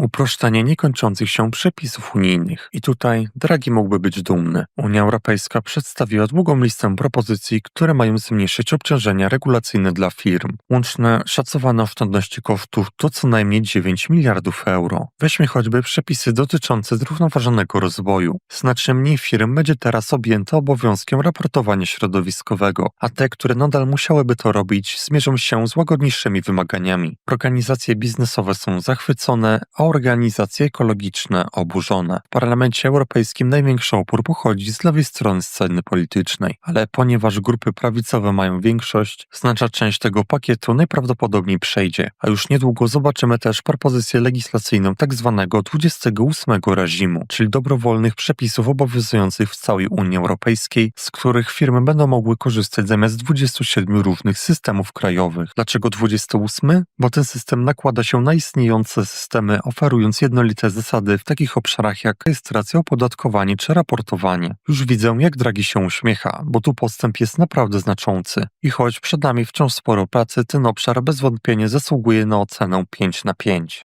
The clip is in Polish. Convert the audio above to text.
uproszczenie niekończących się przepisów unijnych. I tutaj Draghi mógłby być dumny. Unia Europejska przedstawiła długą listę propozycji, które mają zmniejszyć obciążenia regulacyjne dla firm. Łączne szacowane oszczędności kosztów to co najmniej 9 miliardów euro. Weźmy choćby przepisy dotyczące zrównoważonego rozwoju. Znacznie mniej firm będzie teraz objęte obowiązkiem raportowania środowiskowego, a te, które nadal musiałyby to robić, zmierzą się z łagodniejszymi wymaganiami. Organizacje biznesowe są zachwycone, a organizacje ekologiczne oburzone. W Parlamencie Europejskim największy opór pochodzi z lewej strony sceny politycznej, ale ponieważ grupy prawicowe mają większość, znaczna część tego pakietu najprawdopodobniej przejdzie, a już niedługo zobaczymy też propozycję legislacyjną tzw. 28 reżimu, czyli dobrowolnych przepisów obowiązujących w całej Unii Europejskiej, z których firmy będą mogły korzystać zamiast 27 różnych systemów krajowych. Dlaczego 28? Bo ten system nakłada się na istniejące systemy, oferując jednolite zasady w takich obszarach jak rejestracja, opodatkowanie czy raportowanie. Już widzę, jak Draghi się uśmiecha, bo tu postęp jest naprawdę znaczący. I choć przed nami wciąż sporo pracy, ten obszar bez wątpienia zasługuje na ocenę 5 na 5.